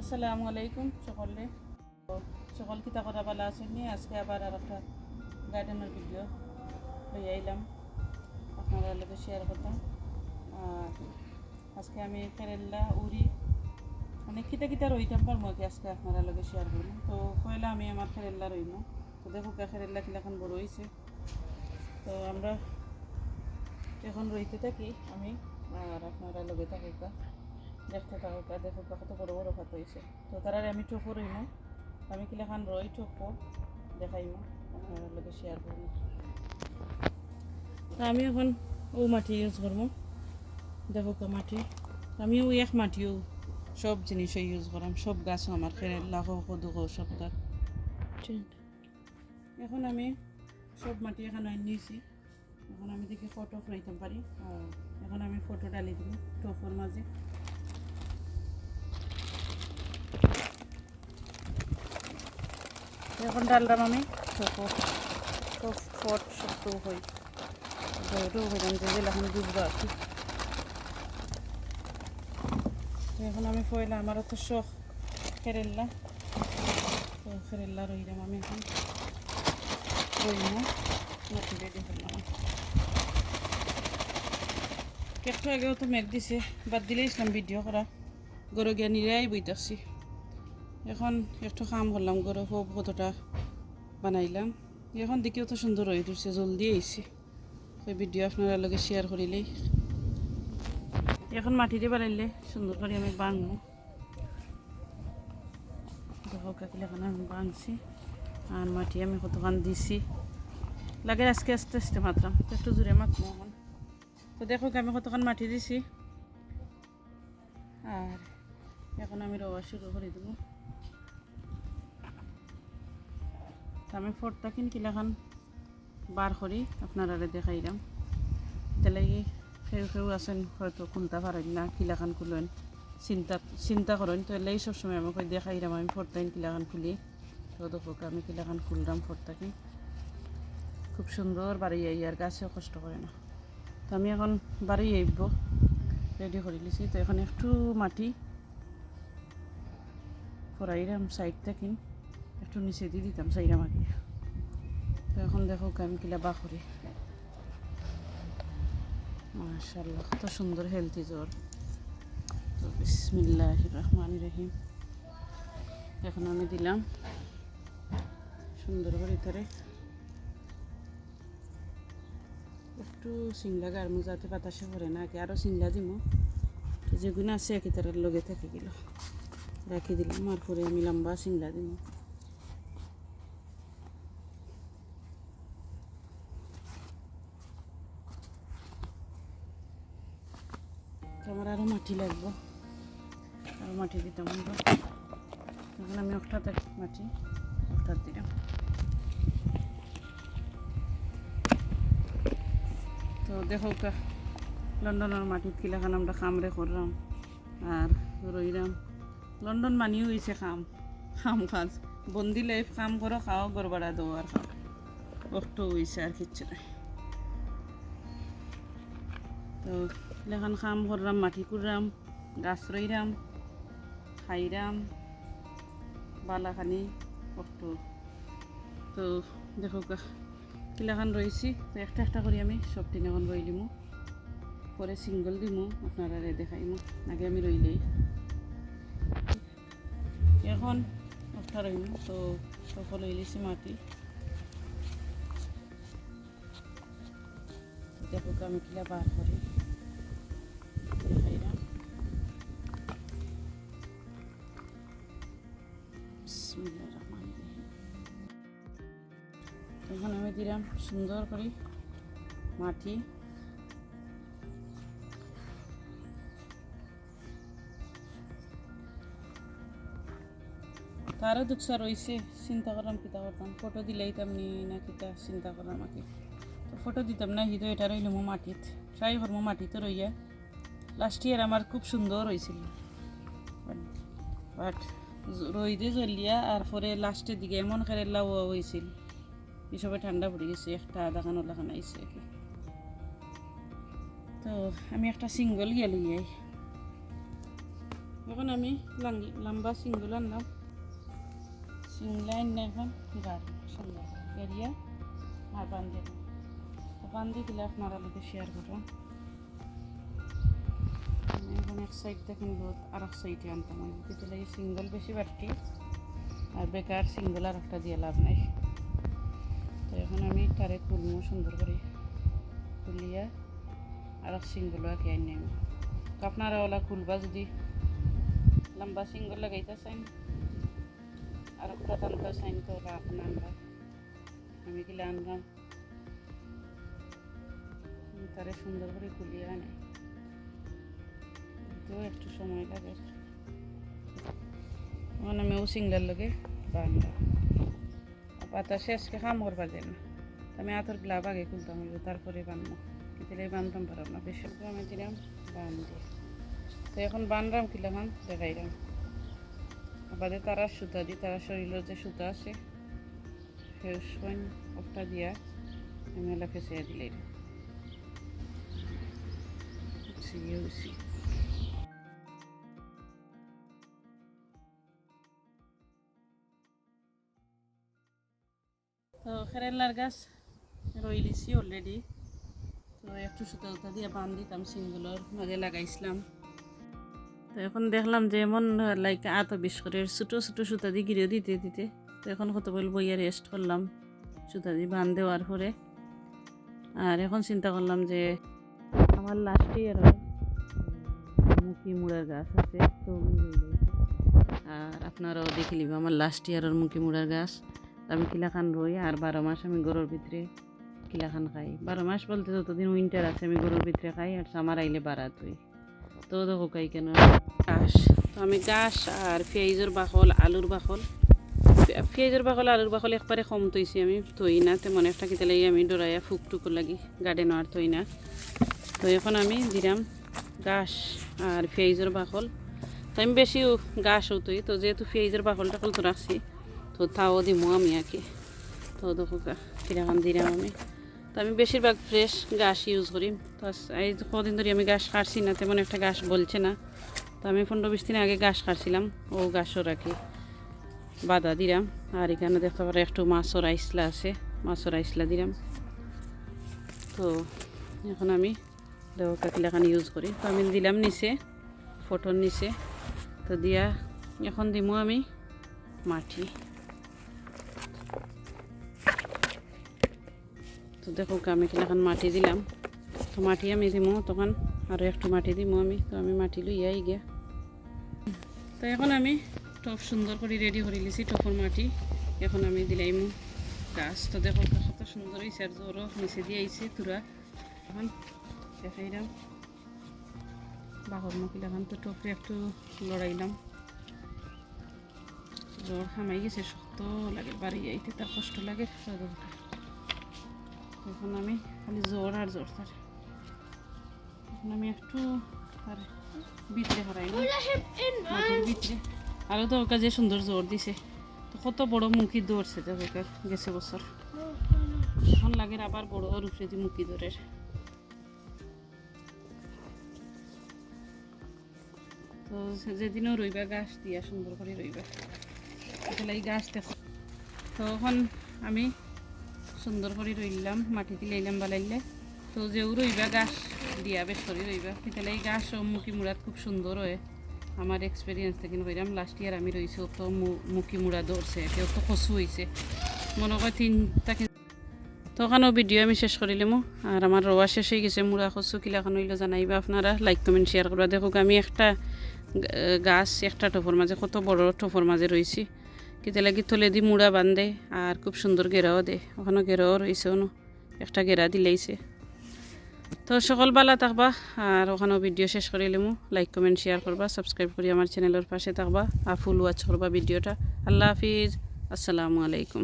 আসসালামু আলাইকুম, সকলে। সকল কিতা করা ভালো আছেন নি আজকে আবার আর একটা গার্ডেনের ভিডিও লই আইলাম। আপনারা লোকে শেয়ার করতাম। আর আজকে আমি কেরেলা, উড়ি মানে কিতা কিতা রইতাম পারব কি আজকে আপনারা লোকে শেয়ার করব তো পয়লা আমি আমার কেরেলা রইম। তো দেখো কেরেলা কিলাখান বড় হয়েছে তো আমরা এখন রইতে থাকি আমি আর আপনারা লগে থাকুকা দেখতে থাকুকা দেখো কত বড় বড় পাত হয়েছে। তো তারারে আমি টোফো রইম। আমি কিলাখান রই টোফো? দেখাইম। আপনারা লগে শেয়ার করব আমি এখন ও মাটি ইউজ করব দেখো মাটি। আমিও এক মাটিও সব জিনিসই ইউজ করাম। সব গাছও আমার খেলা হোক কদু হোক সব গাছ এখন আমি সব মাটি এখানে নিয়েছি। এখন আমি দেখি ফটো ফ্রাইতে পারি। এখন আমি ফটো ডালি দিব টপর মাঝে। এখন ডাললাম আমি ফট সব তো হই এখন এখন আমি ফয়লা আমারও তো শখ ফেরেল্লা তো ফেরেল্লা রইলাম আমি এখন। রইম মাটি রেডি একটু আগেও তো মেঘ দিছে, বাদ দিলে ইসলাম ভিডিও করা। গরু গিয়া নিরাই বইতাছি। এখন একটু কাম করলাম, গরু হোক কতটা বানাইলাম। এখন দিকেও তো সুন্দর হয়ে উঠছে, জলদি আইছি। সেই ভিডিও আপনারা লগে শেয়ার করিলেই। এখন মাটিতে বানাইলে সুন্দর করে আমি বাঙবো দেখো কাকিলে এখন আমি বাংছি আর মাটি আমি কতক্ষণ দিছি। লাগে আজকে আস্তে আস্তে মাত্রাম একটু জোরে মাতমো এখন। তো দেখো আমি কতক্ষণ মাটি দিছি। আর এখন আমি রওয়া শুরু করে দেবো। আমি ফোরটা কিন কিলাখান বার করি আপনারা দেখাইলাম তাহলে কেউ কেউ আছেন, হয়তো খুলতে পারেন না কিলাখান খুলেন। চিন্তা চিন্তা করেন তো এলাই সবসময় আমাকে দেখাইলাম আমি ফোরটাইন কিলাখান খুলি। তো দেখো আমি কিলাখান খুললাম ফোরটাকে খুব সুন্দর বাড়ি আই আর গাছেও কষ্ট করে না। তো আমি এখন বাড়ি আইব রেডি করে লিছি। তো এখন একটু মাটি ফরাইরাম সাইড থাকি একটু নিচে দিয়ে দিতাম সাইরা মাটি তো এখন দেখো আমি কিলা বা করি মাশাল্লাহ কত সুন্দর হেলথি জ্বর। তো বিসমিল্লাহ রহমান রহিম। এখন আমি দিলাম সুন্দর করে ভিতরে একটু সিংলা গাড়মু যাতে বাতাসে পড়ে না, আগে আরও সিংলা দিমু। তো যেগুলো আছে একই তার লগে থেকে গেল। রাখি দিলাম আর পরে আমি লম্বা সিংলা দিমু। আমার আরও মাটি লাগবো। আরও মাটি দিতাম তখন আমি একটাতে মাটি একটার দিলাম। তো দেখো কা, লন্ডনের মাটিত কিলাখান আমরা খামরে করলাম আর রইলাম লন্ডন মানিও হয়েছে খাম খাম কাজ। বন্দি লাইফ কাম করো খাও গড়বাড়া দো আর খাও কষ্ট হয়েছে আর কিচ্ছু নাই। তো এলাকান খাম করলাম মাটি কুড়াম গাছ রইলাম খাইরাম, বালাখানি কষ্ট তো দেখো কিলাখান রয়েছি তো একটা একটা করে আমি, সব দিন এখন রইলিমু পরে সিঙ্গল দিমু, আপনারা দেখাইমু। আগে আমি রইলেই। এখন একটা রইমু, তো সকল রইলেছি মাটি। দেখো আমি কিলা বার করি। এখন আমি দিলাম সুন্দর করে মাটি। তারও দুঃখা রয়েছে চিন্তা করলাম কিতা করতাম। ফটো দিলেই তেমনি না কিতা চিন্তা করলাম আমাকে তো ফটো দিতাম না হিদো এটা রইল মো মাটিত। ট্রাই করব মাটিতে রইয়া। লাস্ট ইয়ার আমার খুব সুন্দর হয়েছিল বাট রইদে জ্বলিয়া আর পরে লাস্টের দিকে এমন খেলা হয়েছিল এসবে ঠান্ডা পড়ে গেছে, একটা আধা খানো লাগানো আইসে কি। তো আমি একটা সিঙ্গল গেলি এখন আমি লাং- লম্বা সিঙ্গুল আনলাম। সিঙ্গলা এনে এখন গাড় এরিয়া আর বান্ধে বান্ধি দিলে আপনারা লোকে শেয়ার আমি এখন এক সাইড দেখেন বহুত, আর এক সাইডে আনতাম আমি। দিলে এই সিঙ্গল বেশি বাড়তি আর বেকার সিঙ্গল আর একটা দিয়ে লাভ নাই। তো এখন আমি তারে খুলবো সুন্দর করে। খুলিয়া আর এক সিঙ্গল আঁকে আনি আমি তো আপনারা ওলা খুলবা যদি। লম্বা সিঙ্গল লাগাইতে চাইন আর একটা টানতে চাইন তো ওলা আপনি আনবা। আমি গেলে আনলাম। তারে সুন্দর করে খুলিয়ে আনে। তো একটু সময় লাগে। এখন আমি ও সিঙ্গলার লগে বানলাম পাতা শেষকে কাম করবার না। আমি আতর গ্লাভ আগে খুলতাম হইব তারপরে বানবো। কিন্তু বানতাম পারব না বেশি আমি দিলাম বান্ধি তো এখন বানরাম কিলাম দেখাইলাম। আবাদে তারা সুতা দি, তারা শরীরের যে সুতা আছে সেই সৈন একটা দিয়া আমি এলা ফেসিয়া দিলে বুঝছি তো খেরেলার গাছ রই লিছি অলরেডি তো একটু সুতা উতা দিয়ে বান দিতাম সিঙ্গুলোর মাঝে লাগাইছিলাম। তো এখন দেখলাম যে এমন লাইক আত বিশ করে ছোটো ছোটো সুতা দিয়ে গিরেও দিতে দিতে, তো এখন কত বল বইয়া রেস্ট করলাম সুতা দিয়ে বান দেওয়ার পরে। আর এখন চিন্তা করলাম যে আমার লাস্ট ইয়ার মুখি মুড়ার গাছ আছে, তো আর আপনারাও দেখে নিব আমার লাস্ট ইয়ারের মুখি মুড়ার গাছ। আমি কিলাখান রই আর বারো মাস আমি গরুর ভিতরে কিলাখান খাই। বারো মাস বলতে যতদিন উইন্টার আছে আমি গরুর ভিতরে খাই আর সামার আইলে বারাত হই তো দেখো খাই কেন? ঘাস। তো আমি ঘাস আর পেঁয়াজের বাকল, আলুর বাকল। পেঁয়াজের বাকল, আলুর বাকল একবারে কম তৈছি আমি, থই না তেমন একটা কিতে লাগি আমি ডরাইয়া ফুক টুকুর লাগি গার্ডেন আর থই না। তো এখন আমি দিলাম ঘাস আর পেঁয়াজের বাকল। তো আমি বেশি ঘাস হতোই তো যেহেতু পেঁয়াজের বাকল টাকল তো রাখছি তো তাও দিমো আমি আর কি। তো দেখো কীরকম দিলাম আমি তো আমি বেশিরভাগ ফ্রেশ ঘাস ইউজ করি। তো এই কদিন ধরে আমি ঘাস কাটছি না, তেমন একটা ঘাস বলছে না। তো আমি পনেরো বিশ দিন আগে ঘাস কাটছিলাম, ও ঘাসও রাখি বাদা দিলাম আর এখানে দেখতে পারো একটু মাছর আইসলা আছে মাছর আইসলা দিলাম তো এখন আমি দেখো কাকিলাখান ইউজ করি। তো আমি দিলাম নিচে ফটোর নিচে। তো দিয়া এখন দিমো আমি মাটি। তো দেখো আমি কিলাখান মাটি দিলাম। তো মাটি আমি দিমো, তখন আরও একটু মাটি দিমো আমি। তো আমি মাটি লইয়াই গিয়া। তো এখন আমি টপ সুন্দর করে রেডি করে লিছি টপর মাটি। এখন আমি দিলাইমু গাছ। তো দেখো কত সুন্দর হয়েছে আর জোরও নিচে দিয়ে আইছে তুরা। এখন দেখাইলাম। বাহর মকিলাখান তো টপরে একটু লড়াইলাম। জ্বর হামাই গেছে, শক্ত লাগে, বাড়ি যাইতে তার কষ্ট লাগে। এখন আমি খালি জ্বর আর জ্বর তার এখন আমি একটু আর ভিতরে হারাই মাটির ভিতরে। আরও তো ওকে যে সুন্দর জ্বর দিছে, তো কত বড় মুখি দৌড়ছে তো ওকে গেছে বছর। এখন লাগে আবার বড় রূপে যে মুখি দৌড়ের। তো যেদিনও রইবা, গাছ দিয়া সুন্দর করে রইবা। তাহলে এই গাছ দেখো। তো এখন আমি সুন্দর করে রইলাম মাটি দিলাইলাম বালাইলে। তো যেও রইবা গাছ, দিয়া বেশ করে রইবা। তাহলে এই গাছ মুখি মুড়াত খুব সুন্দর হয়। আমার এক্সপিরিয়েন্স থেকে কইরাম লাস্ট ইয়ার আমি রইছি তো মুখি মুড়া ধরছে কেউ তো কচু হয়েছে মনে হয় তিনটা তো ওখানেও ভিডিও আমি শেষ করিলাম আর আমার রোয়া শেষ হয়ে গেছে, মুড়া কচু কিলাখান হইলে জানাইবা আপনারা। লাইক কমেন্ট শেয়ার করবা। দেখো আমি একটা গাছ, একটা টপর মাঝে, কত বড় টপর মাঝে রয়েছি কিতে লাগি তলে দি মুড়া বান্ধে আর খুব সুন্দর ঘেরাও দে ওখানে ঘেরাও রয়েছে অনু একটা ঘেরা দিলাইছে তো সকল বালা থাকবা আর ওখানেও ভিডিও শেষ করিলাম লাইক কমেন্ট শেয়ার করবা সাবস্ক্রাইব করি আমার চ্যানেলের পাশে থাকবা। আর ফুল ওয়াচ করবা ভিডিওটা আল্লাহ হাফিজ। আসসালামু আলাইকুম।